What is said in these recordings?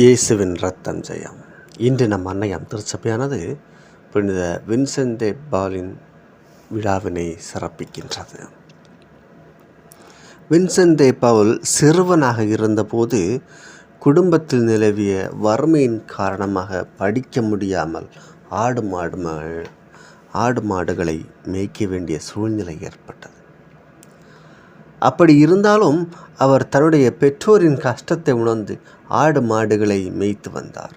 இயேசுவின் ரத்தம் ஜெயம். இன்று நம் அன்னையம் திருச்சபையானது புனித வின்சென்ட் பாலின் விழாவினை சிறப்பிக்கின்றது. வின்சென்ட் பவுல் சிறுவனாக இருந்தபோது குடும்பத்தில் நிலவிய வறுமையின் காரணமாக படிக்க முடியாமல் ஆடு மாடு ஆடு மாடுகளை மேய்க்க வேண்டிய சூழ்நிலை ஏற்பட்டது. அப்படி இருந்தாலும் அவர் தன்னுடைய பெற்றோரின் கஷ்டத்தை உணர்ந்து ஆடு மாடுகளை மேய்த்து வந்தார்.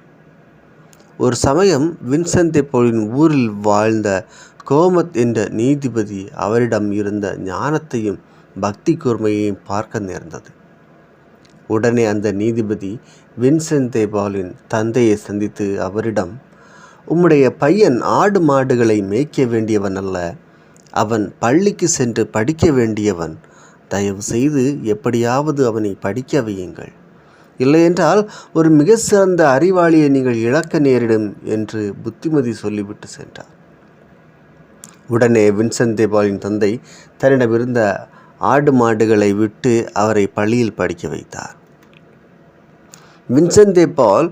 ஒரு சமயம் வின்சென்ட் போலின் ஊரில் வாழ்ந்த கோமத் என்ற நீதிபதி அவரிடம் இருந்த ஞானத்தையும் பக்தி கூர்மையையும் பார்க்க நேர்ந்தது. உடனே அந்த நீதிபதி வின்சென்ட் பாலின் தந்தையை சந்தித்து அவரிடம் உம்முடைய பையன் ஆடு மாடுகளை மேய்க்க வேண்டியவன் அல்ல அவன் பள்ளிக்கு சென்று படிக்க வேண்டியவன் தயவு செய்து எப்படியாவது அவனை படிக்க வையுங்கள். இல்லையென்றால் ஒரு மிக சிறந்த அறிவாளியை நீங்கள் இழக்க நேரிடும் என்று புத்திமதி சொல்லிவிட்டு சென்றார் உடனே வின்சென்ட் தேபாலின் தந்தை தன்னிடமிருந்த ஆடு மாடுகளை விட்டு அவரை பள்ளியில் படிக்க வைத்தார். வின்சென்ட் தேபால்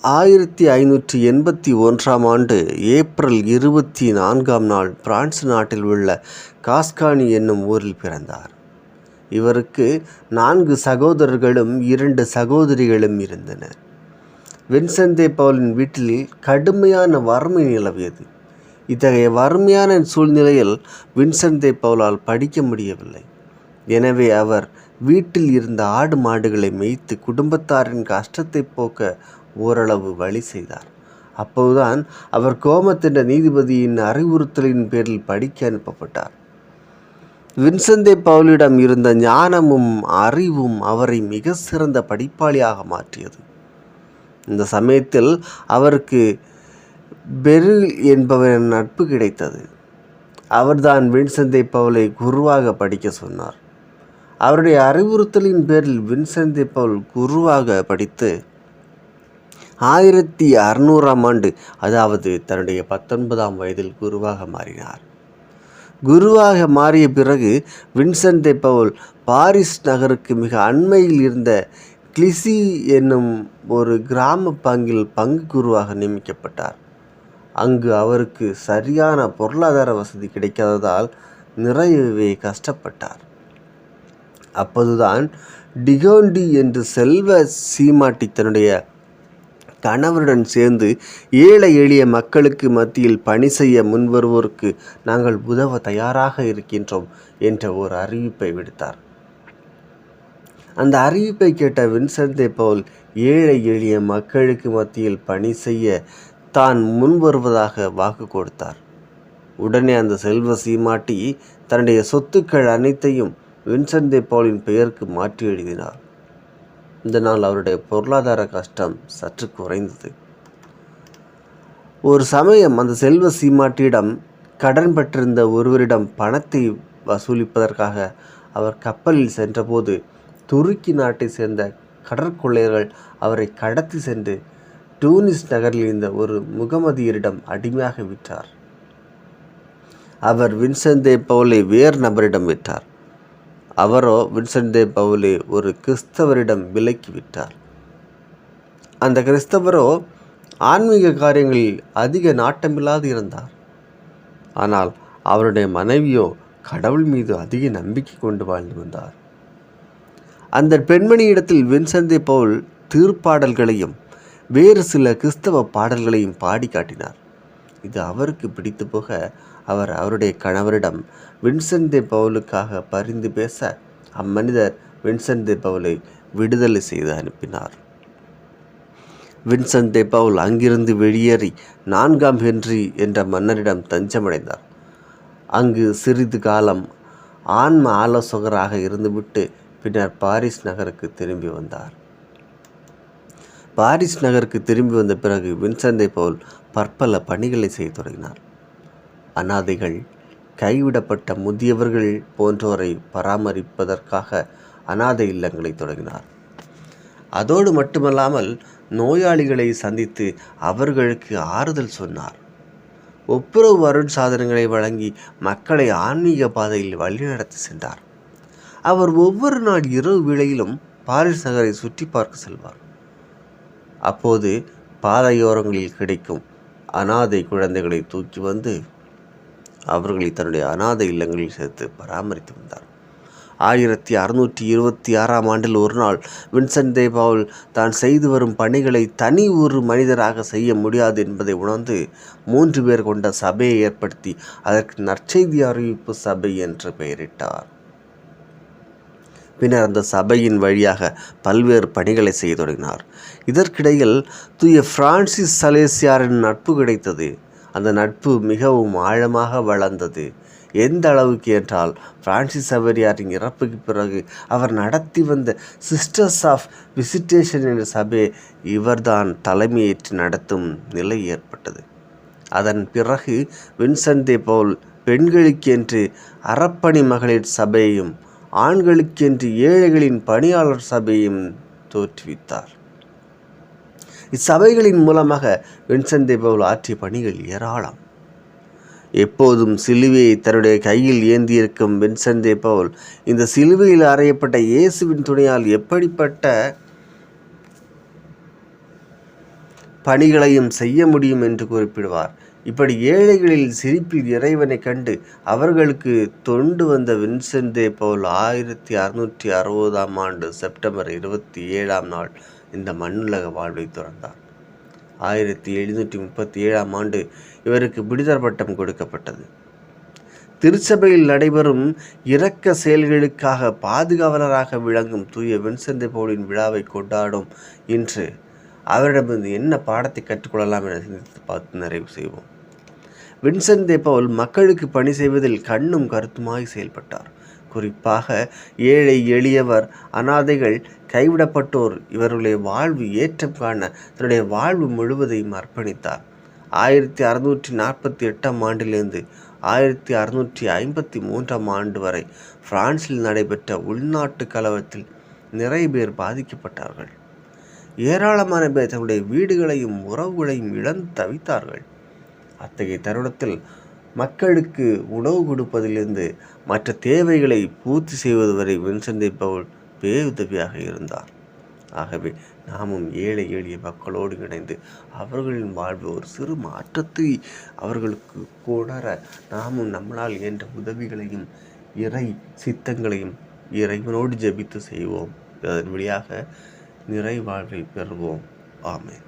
ஆயிரத்தி ஐநூற்றி எண்பத்தி ஒன்றாம் ஆண்டு ஏப்ரல் இருபத்தி நான்காம் நாள் பிரான்ஸ் நாட்டில் உள்ள காஸ்கானி என்னும் ஊரில் பிறந்தார். இவருக்கு நான்கு சகோதரர்களும் இரண்டு சகோதரிகளும் இருந்தனர் வின்சென்தே பவுலின் வீட்டில் கடுமையான வறுமை நிலவியது. இத்தகைய வறுமையான சூழ்நிலையில் வின்சென்தே பவுலால் படிக்க முடியவில்லை. எனவே அவர் வீட்டில் இருந்த ஆடு மாடுகளை மேய்த்து குடும்பத்தாரின் கஷ்டத்தை போக்க ஓரளவு வழி செய்தார். அப்போதுதான் அவர் கோமத்தின் நீதிபதியின் அறிவுறுத்தலின் பேரில் படிக்க அனுப்பப்பட்டார். வின்சென்தே பவுலிடம் இருந்த ஞானமும் அறிவும் அவரை மிக சிறந்த படிப்பாளியாக மாற்றியது. இந்த சமயத்தில் அவருக்கு பெரில் என்பவரின் நட்பு கிடைத்தது. அவர்தான் வின்சென்தே பவுலை குருவாக படிக்க சொன்னார். அவருடைய அறிவுறுத்தலின் பேரில் வின்சென்தே பவுல் குருவாக படித்து ஆயிரத்தி அறுநூறாம் ஆண்டு அதாவது தன்னுடைய பத்தொன்பதாம் வயதில் குருவாக மாறினார். குருவாக மாறிய பிறகு வின்சென்ட் பவுல் பாரிஸ் நகருக்கு மிக அண்மையில் இருந்த கிளிசி என்னும் ஒரு கிராம பங்கில் பங்கு குருவாக நியமிக்கப்பட்டார். அங்கு அவருக்கு சரியான பொருளாதார வசதி கிடைக்காததால் நிறையவே கஷ்டப்பட்டார். அப்போதுதான் டிகோண்டி என்று செல்வ சீமாட்டி தன்னுடைய கணவருடன் சேர்ந்து ஏழை எளிய மக்களுக்கு மத்தியில் பணி செய்ய முன்வருவோருக்கு நாங்கள் உதவ தயாராக இருக்கின்றோம் என்ற ஒரு அறிவிப்பை விடுத்தார். அந்த அறிவிப்பை கேட்ட வின்சென்டே போல் ஏழை எளிய மக்களுக்கு மத்தியில் பணி செய்ய தான் முன்வருவதாக வாக்கு கொடுத்தார். உடனே அந்த செல்வ சீமாட்டி தன்னுடைய சொத்துக்கள் அனைத்தையும் வின்சென்டே பாலின் பெயருக்கு மாற்றி எழுதினார். இந்த நாள் அவருடைய பொருளாதார கஷ்டம் சற்று குறைந்தது. ஒரு சமயம் அந்த செல்வ சீமாட்டியிடம் கடன் பெற்றிருந்த ஒருவரிடம் பணத்தை வசூலிப்பதற்காக அவர் கப்பலில் சென்றபோது துருக்கி நாட்டை சேர்ந்த கடற்கொள்ளையர்கள் அவரை கடத்தி சென்று டூனிஸ் நகரில் இருந்த ஒரு முகமதியரிடம் அடிமையாக விற்றார் அவர் வின்சந்தே பவுலை வேறு நபரிடம் விற்றார் அவரோ வின்சென்டே பவுலே ஒரு கிறிஸ்தவரிடம் விலக்கி விட்டார் அந்த கிறிஸ்தவரோ ஆன்மீக காரியங்களில் அதிக நாட்டமில்லாது இருந்தார். ஆனால் அவருடைய மனைவியோ கடவுள் மீது அதிக நம்பிக்கை கொண்டு வாழ்ந்து வந்தார். அந்த பெண்மணியிடத்தில் வின்சென்டே பவுல் தீர்ப்பாடல்களையும் வேறு சில கிறிஸ்தவ பாடல்களையும் பாடி காட்டினார். இது அவருக்கு பிடித்து போக அவர் அவருடைய கணவரிடம் வின்சென்ட் பவுலுக்காக பரிந்து பேச அம்மனிதர் வின்சென்ட் பவுலை விடுதலை செய்து அனுப்பினார். வின்சென்ட் பவுல் அங்கிருந்து வெளியேறி நான்காம் ஹென்றி என்ற மன்னரிடம் தஞ்சமடைந்தார். அங்கு சிறிது காலம் ஆன்ம ஆலோசகராக இருந்துவிட்டு பின்னர் பாரிஸ் நகருக்கு திரும்பி வந்தார். பாரிஸ் நகருக்கு திரும்பி வந்த பிறகு வின்சந்தை பவுல் பற்பல பணிகளை செய்ய தொடங்கினார். அனாதைகள் கைவிடப்பட்ட முதியவர்கள் போன்றோரை பராமரிப்பதற்காக அனாதை இல்லங்களை தொடங்கினார். அதோடு மட்டுமல்லாமல் நோயாளிகளை சந்தித்து அவர்களுக்கு ஆறுதல் சொன்னார். ஒப்புரவு அருள் சாதனங்களை வழங்கி மக்களை ஆன்மீக பாதையில் வழிநடத்தி சென்றார். அவர் ஒவ்வொரு நாள் இரவு வேளையிலும் பாரிஸ் நகரை சுற்றி பார்க்க செல்வார். அப்போது பாதையோரங்களில் கிடைக்கும் அனாதை குழந்தைகளை தூக்கி வந்து அவர்களை தன்னுடைய அனாதை இல்லங்களில் சேர்த்து பராமரித்து வந்தார். ஆயிரத்தி அறுநூற்றி இருபத்தி ஆறாம் ஆண்டில் ஒரு நாள் வின்சென்ட் தே தான் செய்து வரும் பணிகளை தனி ஒரு மனிதராக செய்ய முடியாது என்பதை உணர்ந்து மூன்று பேர் கொண்ட சபையை ஏற்படுத்தி அதற்கு நற்செய்தி அறிவிப்பு சபை என்று பெயரிட்டார். பின்னர் அந்த சபையின் வழியாக பல்வேறு பணிகளை செய்ய தொடங்கினார். இதற்கிடையில் தூய பிரான்சிஸ் சலேசியாரின் நட்பு கிடைத்தது. அந்த நட்பு மிகவும் ஆழமாக வளர்ந்தது. எந்த அளவுக்கு என்றால் பிரான்சிஸ் சவேரியாரின் இறப்புக்கு பிறகு அவர் நடத்தி வந்த சிஸ்டர்ஸ் ஆஃப் விசிட்டேஷன் என்ற சபையை இவர்தான் தலைமையேற்று நடத்தும் நிலை ஏற்பட்டது. அதன் பிறகு வின்சென்ட் தே பவுல் பெண்களுக்கென்று அறப்பணி மகளிர் சபையையும் ஆண்களுக்கென்று ஏழைகளின் பணியாளர் சபையும் தோற்றுவித்தார். இச்சபைகளின் மூலமாக வின்சென்ட் பவுல் ஆற்றிய பணிகள் ஏராளம். எப்போதும் சிலுவையை தன்னுடைய கையில் ஏந்தியிருக்கும் வின்சென்ட் பவுல் இந்த சிலுவையில் அறையப்பட்ட இயேசுவின் துணையால் எப்படிப்பட்ட பணிகளையும் செய்ய முடியும் என்று குறிப்பிடுவார். இப்படி ஏழைகளில் சிரிப்பில் இறைவனை கண்டு அவர்களுக்கு தொண்டு வந்த வின்சென்ட் போல் பவுல் ஆயிரத்தி அறுநூற்றி அறுபதாம் ஆண்டு செப்டம்பர் இருபத்தி ஏழாம் நாள் இந்த மண்ணுலக வாழ்வை துறந்தார். ஆயிரத்தி எழுநூற்றி முப்பத்தி ஏழாம் ஆண்டு இவருக்கு பிடிதர் பட்டம் கொடுக்கப்பட்டது. திருச்சபையில் நடைபெறும் இரக்க செயல்களுக்காக பாதுகாவலராக விளங்கும் தூய வின்சென்ட் பவுலின் விழாவை கொண்டாடும் இன்று அவரிடமிருந்து என்ன பாடத்தை கற்றுக்கொள்ளலாம் என சிந்தித்து பார்த்து நிறைவு செய்வோம். வின்சென்ட் தே பவுல் மக்களுக்கு பணி செய்வதில் கண்ணும் கருத்துமாய் செயல்பட்டார். குறிப்பாக ஏழை எளியவர் அனாதைகள் கைவிடப்பட்டோர் இவர்களுடைய வாழ்வு ஏற்றம் காண தன்னுடைய வாழ்வு முழுவதையும் அர்ப்பணித்தார். ஆயிரத்தி அறுநூற்றி நாற்பத்தி எட்டாம் ஆண்டிலிருந்து ஆயிரத்தி அறுநூற்றி ஐம்பத்தி மூன்றாம் ஆண்டு வரை பிரான்சில் நடைபெற்ற உள்நாட்டு கலவரத்தில் நிறைய பேர் பாதிக்கப்பட்டார்கள். ஏராளமான பேர் தங்களுடைய வீடுகளையும் உறவுகளையும் இழந்து தவித்தார்கள். அத்தகைய தருணத்தில் மக்களுக்கு உணவு கொடுப்பதிலிருந்து மற்ற தேவைகளை பூர்த்தி செய்வது வரை வின்சென்ட் பவுல் பேருதவியாக இருந்தார். ஆகவே நாமும் ஏழை எளிய மக்களோடு இணைந்து அவர்களின் வாழ்வு ஒரு சிறு மாற்றத்தை அவர்களுக்கு கொணர நாமும் நம்மளால் இயன்ற உதவிகளையும் இறை சித்தங்களையும் இறைவனோடு ஜெபித்து செய்வோம். அதன் வழியாக நிறைவாழ்வை பெறுவோம். ஆமேன்.